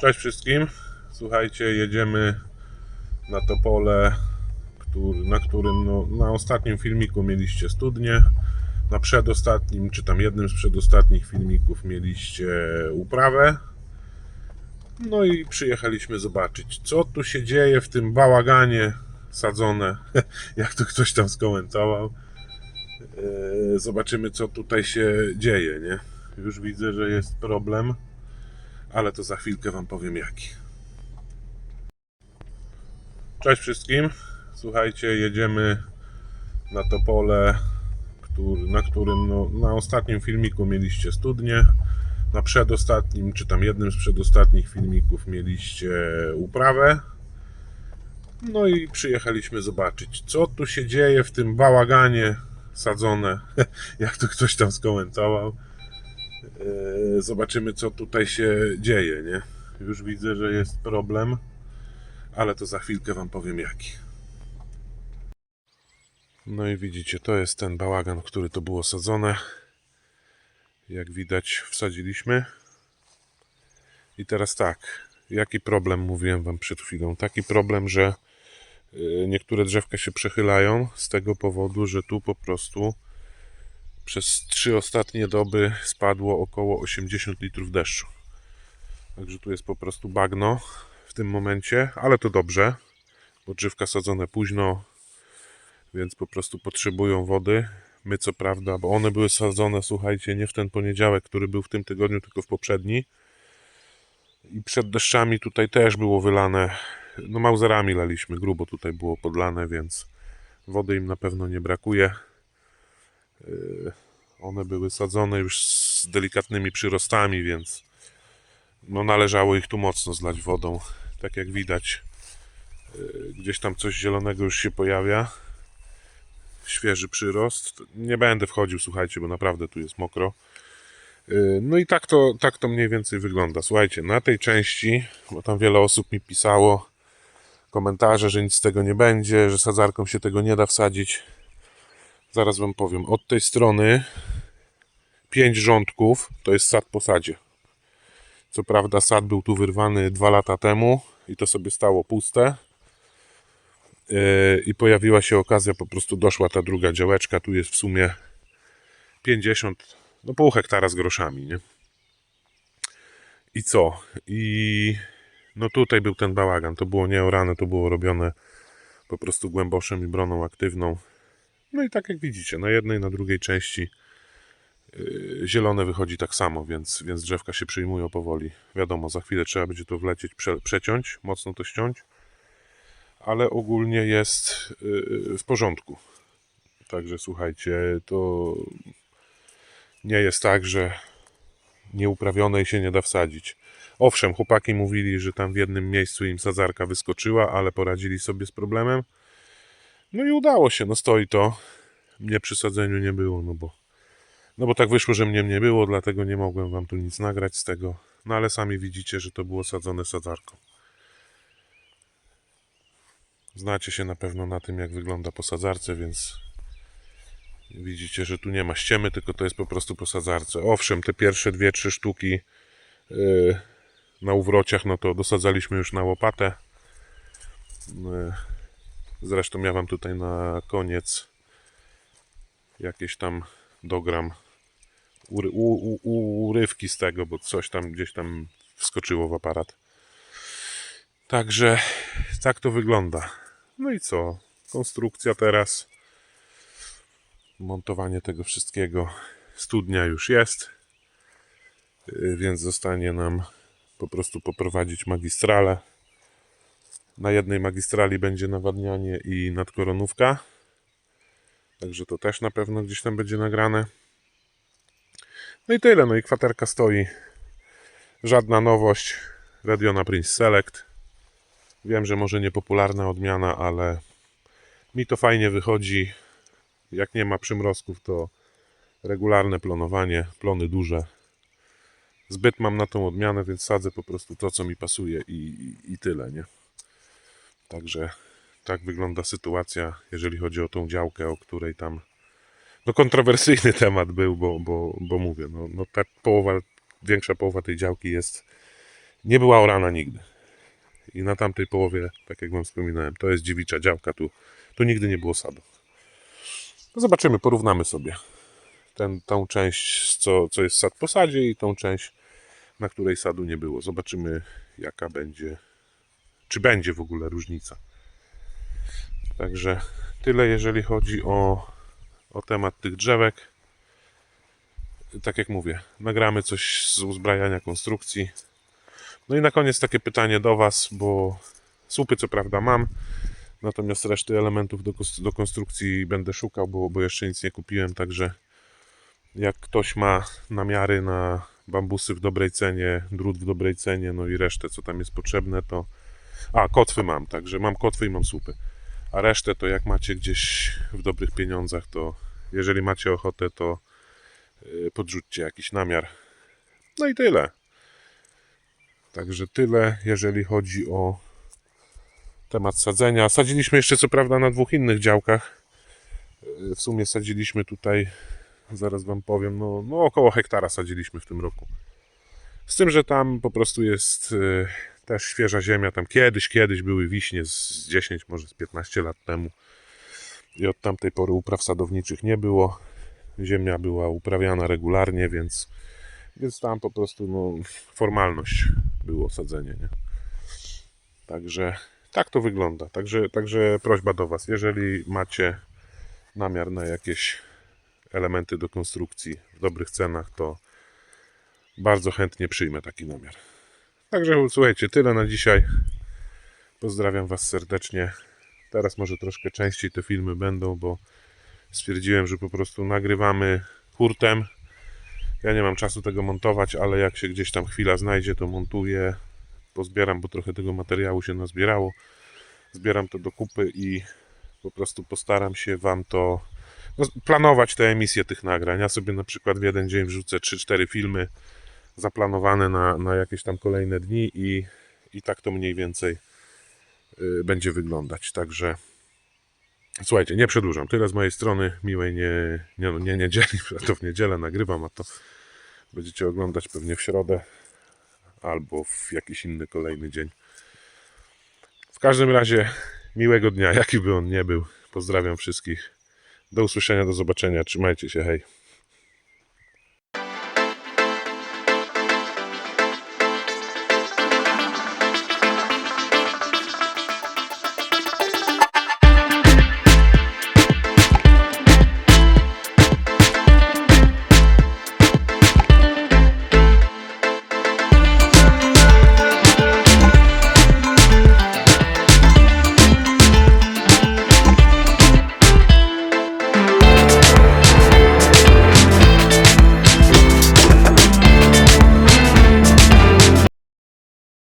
Cześć wszystkim. Słuchajcie, jedziemy na to pole, który, na którym no, na ostatnim filmiku mieliście studnię. Na przedostatnim, czy tam jednym z przedostatnich filmików mieliście uprawę. No i przyjechaliśmy zobaczyć, co tu się dzieje w tym bałaganie sadzone, jak to ktoś tam skomentował. Eee, Zobaczymy, co tutaj się dzieje, nie? Już widzę, że jest problem ale to za chwilkę Wam powiem jaki. Cześć wszystkim. Słuchajcie, jedziemy na to pole, który, na którym no, na ostatnim filmiku mieliście studnię. Na przedostatnim, czy tam jednym z przedostatnich filmików mieliście uprawę. No i przyjechaliśmy zobaczyć, co tu się dzieje w tym bałaganie sadzone, jak to ktoś tam skomentował. Eee, Zobaczymy, co tutaj się dzieje, nie? Już widzę, że jest problem, ale to za chwilkę Wam powiem jaki. No i widzicie, to jest ten bałagan, który to było sadzone. Jak widać, wsadziliśmy. I teraz tak, jaki problem mówiłem Wam przed chwilą? Taki problem, że y, niektóre drzewka się przechylają z tego powodu, że tu po prostu przez trzy ostatnie doby spadło około 80 litrów deszczu. Także tu jest po prostu bagno w tym momencie, ale to dobrze, bo drzewka sadzone późno, więc po prostu potrzebują wody. My co prawda, bo one były sadzone, słuchajcie, nie w ten poniedziałek, który był w tym tygodniu, tylko w poprzedni. I przed deszczami tutaj też było wylane, no mauzerami laliśmy, grubo tutaj było podlane, więc wody im na pewno nie brakuje. One były sadzone już z delikatnymi przyrostami, więc no należało ich tu mocno zlać wodą. Tak jak widać, yy, gdzieś tam coś zielonego już się pojawia. Świeży przyrost. Nie będę wchodził, słuchajcie, bo naprawdę tu jest mokro. Yy, No i tak to, tak to mniej więcej wygląda. Słuchajcie, na tej części, bo tam wiele osób mi pisało komentarze, że nic z tego nie będzie, że sadzarką się tego nie da wsadzić. Zaraz wam powiem. Od tej strony pięć rządków to jest sad po sadzie. Co prawda sad był tu wyrwany dwa lata temu i to sobie stało puste. Yy, I pojawiła się okazja, po prostu doszła ta druga działeczka. Tu jest w sumie 50, no pół hektara z groszami, nie? I co? I no tutaj był ten bałagan. To było nieorane, to było robione po prostu głęboszem i broną aktywną. No i tak jak widzicie, na jednej, na drugiej części yy, zielone wychodzi tak samo, więc, więc drzewka się przyjmują powoli. Wiadomo, za chwilę trzeba będzie to wlecieć, prze, przeciąć, mocno to ściąć, ale ogólnie jest yy, w porządku. Także słuchajcie, to nie jest tak, że nieuprawionej się nie da wsadzić. Owszem, chłopaki mówili, że tam w jednym miejscu im sadzarka wyskoczyła, ale poradzili sobie z problemem. No i udało się, no stoi to. Mnie przy sadzeniu nie było, no bo, no bo tak wyszło, że mnie nie było, dlatego nie mogłem wam tu nic nagrać z tego. No ale sami widzicie, że to było sadzone sadzarką. Znacie się na pewno na tym, jak wygląda po sadzarce, więc widzicie, że tu nie ma ściemy, tylko to jest po prostu po sadzarce. Owszem, te pierwsze dwie, trzy sztuki yy, na uwrociach, no to dosadzaliśmy już na łopatę. Yy, Zresztą ja wam tutaj na koniec jakieś tam dogram ury, u, u, urywki z tego, bo coś tam gdzieś tam wskoczyło w aparat. Także tak to wygląda. No i co? Konstrukcja teraz. Montowanie tego wszystkiego. Studnia już jest. Yy, Więc zostanie nam po prostu poprowadzić magistralę. Na jednej magistrali będzie nawadnianie i nadkoronówka. Także to też na pewno gdzieś tam będzie nagrane. No i tyle. No i kwaterka stoi. Żadna nowość. Radiona Prince Select. Wiem, że może niepopularna odmiana, ale mi to fajnie wychodzi. Jak nie ma przymrozków, to regularne plonowanie, plony duże. Zbyt mam na tą odmianę, więc sadzę po prostu to, co mi pasuje i, i, i tyle, nie? Także tak wygląda sytuacja, jeżeli chodzi o tą działkę, o której tam no kontrowersyjny temat był, bo, bo, bo mówię, no, no ta połowa, większa połowa tej działki jest nie była orana nigdy. I na tamtej połowie, tak jak wam wspominałem, to jest dziewicza działka, tu, tu nigdy nie było sadu. No zobaczymy, porównamy sobie ten, tą część, co, co jest sad po sadzie i tą część, na której sadu nie było. Zobaczymy, jaka będzie, czy będzie w ogóle różnica. Także tyle, jeżeli chodzi o, o temat tych drzewek. Tak jak mówię, nagramy coś z uzbrajania konstrukcji. No i na koniec takie pytanie do Was, bo słupy co prawda mam, natomiast reszty elementów do, do konstrukcji będę szukał, bo, bo jeszcze nic nie kupiłem, także jak ktoś ma namiary na bambusy w dobrej cenie, drut w dobrej cenie, no i resztę co tam jest potrzebne, to... A, kotwy mam, także mam kotwy i mam słupy. A resztę to jak macie gdzieś w dobrych pieniądzach, to jeżeli macie ochotę, to yy, podrzućcie jakiś namiar. No i tyle. Także tyle, jeżeli chodzi o temat sadzenia. Sadziliśmy jeszcze co prawda na dwóch innych działkach. Yy, W sumie sadziliśmy tutaj, zaraz Wam powiem, no, no około hektara sadziliśmy w tym roku. Z tym, że tam po prostu jest yy, też świeża ziemia. Tam kiedyś, kiedyś były wiśnie z 10, może z 15 lat temu. I od tamtej pory upraw sadowniczych nie było. Ziemia była uprawiana regularnie, więc, więc tam po prostu no, formalność było sadzenie. Nie? Także tak to wygląda. Także, także prośba do Was, jeżeli macie namiar na jakieś elementy do konstrukcji w dobrych cenach, to bardzo chętnie przyjmę taki namiar. Także słuchajcie, tyle na dzisiaj. Pozdrawiam Was serdecznie. Teraz może troszkę częściej te filmy będą, bo stwierdziłem, że po prostu nagrywamy hurtem. Ja nie mam czasu tego montować, ale jak się gdzieś tam chwila znajdzie, to montuję. Pozbieram, bo trochę tego materiału się nazbierało. Zbieram to do kupy i po prostu postaram się Wam to no, planować te emisje tych nagrań. Ja sobie na przykład w jeden dzień wrzucę 3-4 filmy zaplanowane na, na jakieś tam kolejne dni i, i tak to mniej więcej y, będzie wyglądać. Także słuchajcie, nie przedłużam. Tyle z mojej strony. Miłej nie, nie, nie niedzieli, to w niedzielę nagrywam, a to będziecie oglądać pewnie w środę albo w jakiś inny kolejny dzień. W każdym razie miłego dnia, jaki by on nie był. Pozdrawiam wszystkich. Do usłyszenia, do zobaczenia. Trzymajcie się, hej.